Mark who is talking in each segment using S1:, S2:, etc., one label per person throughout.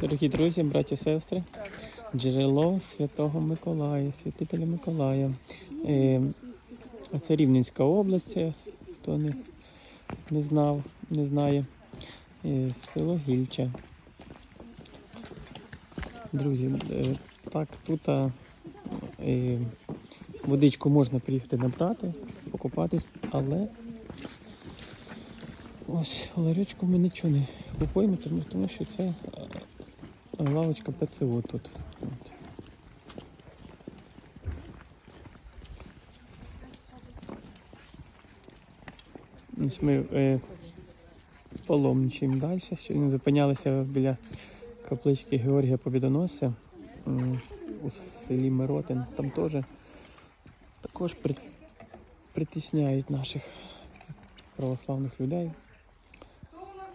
S1: Дорогі друзі, браті сестри, джерело Святого Миколая, святителя Миколая. Е, Це Рівненська область, хто не, не знав, не знає. Е, Село Гільча. Друзі, е, так, тут водичку можна приїхати набрати, покупатись, але ось у ларьочку ми нічого не купуємо, тому, тому що це лавочка ПЦО тут. Ми е, паломничаємо далі. Сьогодні зупинялися біля каплички Георгія Побідоносця у селі Миротин. Там теж також при, притісняють наших православних людей,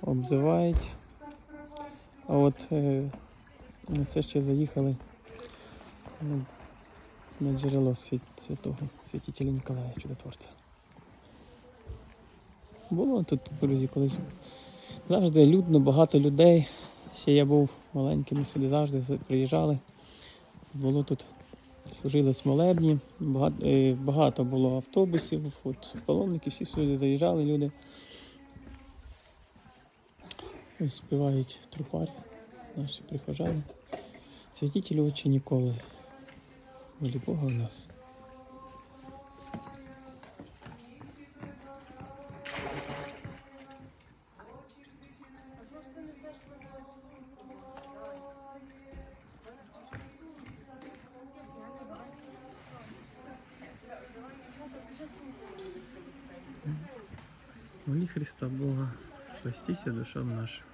S1: обзивають. А от е, ми все ще заїхали на, на джерело свят, святого святителя Ніколая Чудотворця. Було тут, друзі, колись. Завжди людно, багато людей. Ще я був маленьким, ми сюди завжди приїжджали. Було тут, служились молебні, багато, е, багато було автобусів, от, паломники, всі сюди заїжджали люди. Співають трупарі, наші прихожани. Святителі очі ніколи. Волі Бога у нас. Христа Бога, спастися душам нашим.